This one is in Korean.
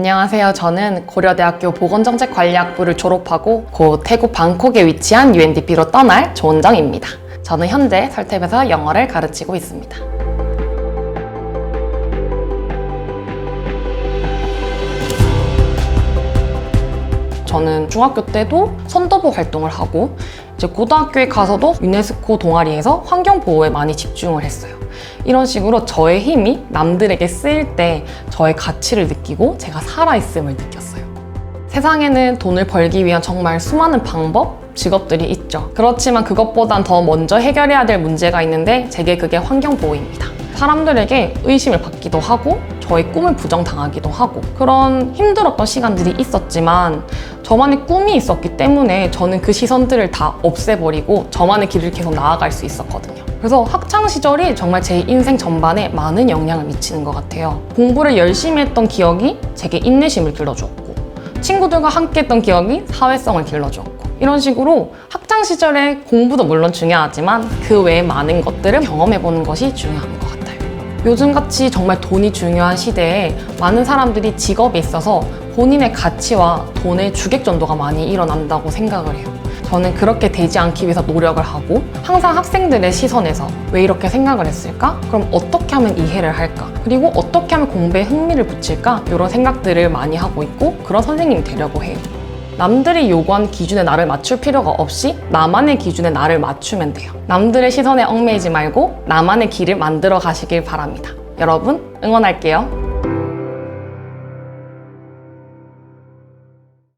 안녕하세요. 저는 고려대학교 보건정책관리학부를 졸업하고 곧 태국 방콕에 위치한 UNDP로 떠날 조은정입니다. 저는 현재 설탭에서 영어를 가르치고 있습니다. 저는 중학교 때도 선도부 활동을 하고 이제 고등학교에 가서도 유네스코 동아리에서 환경 보호에 많이 집중을 했어요. 이런 식으로 저의 힘이 남들에게 쓰일 때 저의 가치를 느끼고 제가 살아있음을 느꼈어요. 세상에는 돈을 벌기 위한 정말 수많은 방법, 직업들이 있죠. 그렇지만 그것보단 더 먼저 해결해야 될 문제가 있는데 제게 그게 환경 보호입니다. 사람들에게 의심을 받기도 하고 저의 꿈을 부정당하기도 하고 그런 힘들었던 시간들이 있었지만 저만의 꿈이 있었기 때문에 저는 그 시선들을 다 없애버리고 저만의 길을 계속 나아갈 수 있었거든요. 그래서 학창 시절이 정말 제 인생 전반에 많은 영향을 미치는 것 같아요. 공부를 열심히 했던 기억이 제게 인내심을 길러주었고 친구들과 함께 했던 기억이 사회성을 길러주었고 이런 식으로 학창 시절에 공부도 물론 중요하지만 그 외에 많은 것들을 경험해보는 것이 중요한 것 같아요. 요즘같이 정말 돈이 중요한 시대에 많은 사람들이 직업에 있어서 본인의 가치와 돈의 주객전도가 많이 일어난다고 생각을 해요. 저는 그렇게 되지 않기 위해서 노력을 하고 항상 학생들의 시선에서 왜 이렇게 생각을 했을까? 그럼 어떻게 하면 이해를 할까? 그리고 어떻게 하면 공부에 흥미를 붙일까? 이런 생각들을 많이 하고 있고 그런 선생님이 되려고 해요. 남들이 요구한 기준에 나를 맞출 필요가 없이 나만의 기준에 나를 맞추면 돼요. 남들의 시선에 얽매이지 말고 나만의 길을 만들어 가시길 바랍니다. 여러분, 응원할게요.